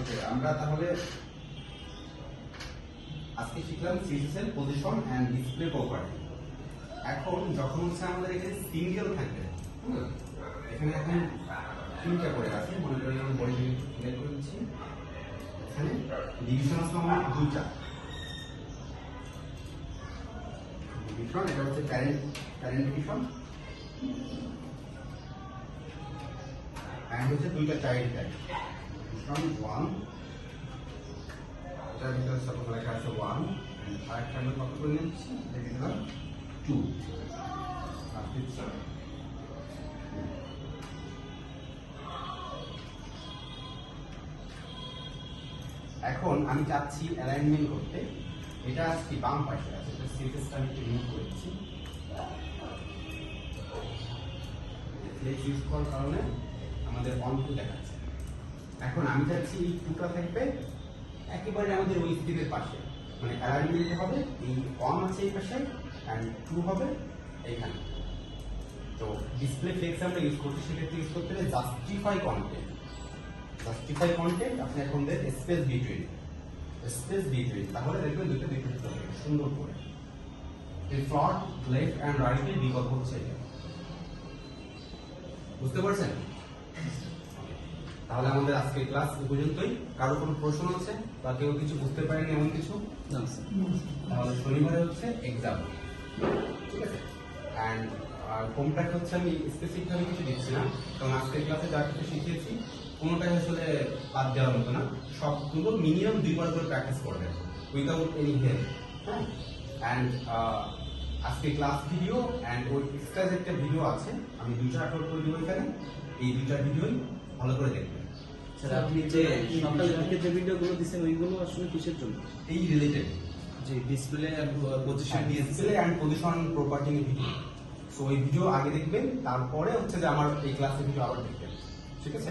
ওকে, আমরা তাহলে আজকে শিখলাম CCL position and display property এখন যখন হচ্ছে আমাদের এখানে সিঙ্গেল থাকবে এখানে এখন তিনটা করে আছে, মনে করি আমি বডি ক্লিয়ার করে দিচ্ছি। এখানে ডিভিশন আমার দুইটা। ডিভিশন এটা হচ্ছে প্যারেন্ট প্যারেন্ট ডিভিশন অ্যান্ড হচ্ছে দুইটা চাইল্ড টাইপ ডিভিশন ওয়ান এটার ভিতরে সাপোজ লেখা আছে ওয়ান অ্যান্ড আরেকটা আমরা কত করে নিচ্ছি দেখে দিলাম টু আর দিচ্ছি এখন আমি চাচ্ছি অ্যালাইনমেন্ট করতে। এটা আজকে বাম পাশে আছে, এটা সিরিজটা আমি একটু রিমুভ করেছি। ফ্লেক্স ইউজ করার কারণে আমাদের অন টু দেখাচ্ছে। আমি চাচ্ছি এই টুটা থাকবে একেবারে আমাদের ওই স্ক্রিনের পাশে। মানে অ্যালাইনমেন্ট হবে, এই অন আছে এই পাশে অ্যান্ড টু হবে এইখানে তো ডিসপ্লে ফ্লেক্স আমরা ইউজ করছি, সেক্ষেত্রে ইউজ করতে হলে জাস্টিফাই কন্টেন্ট জাস্টিফাই কন্টেন্ট আপনি এখন দেন স্পেস বিটুইন স্পেস বিটুইন তাহলে দেখবেন দুটো বিপরীত হবে সুন্দর করে। ফ্রন্ট লেফট অ্যান্ড রাইটের বিকল্প হচ্ছে বুঝতে পারছেন? তাহলে আমাদের আজকের ক্লাস এ পর্যন্তই। কারও কোনো প্রশ্ন আছে বা কেউ কিছু বুঝতে পারেনি এমন কিছু? তাহলে শনিবারে হচ্ছে এক্সাম ঠিক আছে? অ্যান্ড আর হোমটাকে হচ্ছে আমি স্পেসিফিকভাবে কিছু দিচ্ছি না কারণ আজকের ক্লাসে যা কিছু শিখিয়েছি কোনোটাই আসলে বাদ দেওয়ার মতো না। সবগুলো মিনিমাম দুইবার করে প্র্যাকটিস করবেন উইদাউট এনি হেল্প হ্যাঁ? অ্যান্ড আজকে ক্লাস ভিডিও অ্যান্ড ওই এক্সট্রা একটা ভিডিও আছে আমি দুইটা আপলোড করে দেবো এখানে। এই দুইটা ভিডিওই ভালো করে দেখবেন। স্যার আপনি যে সকাল থেকে যে ভিডিওগুলো দিচ্ছেন ওইগুলো আসলে কিসের জন্য? এই রিলেটেড যে display R position display and position property video so ওই ভিডিও আগে দেখবেন তারপরে হচ্ছে যে আমার এই ক্লাসের ভিডিও আবার দেখবেন। ঠিক আছে?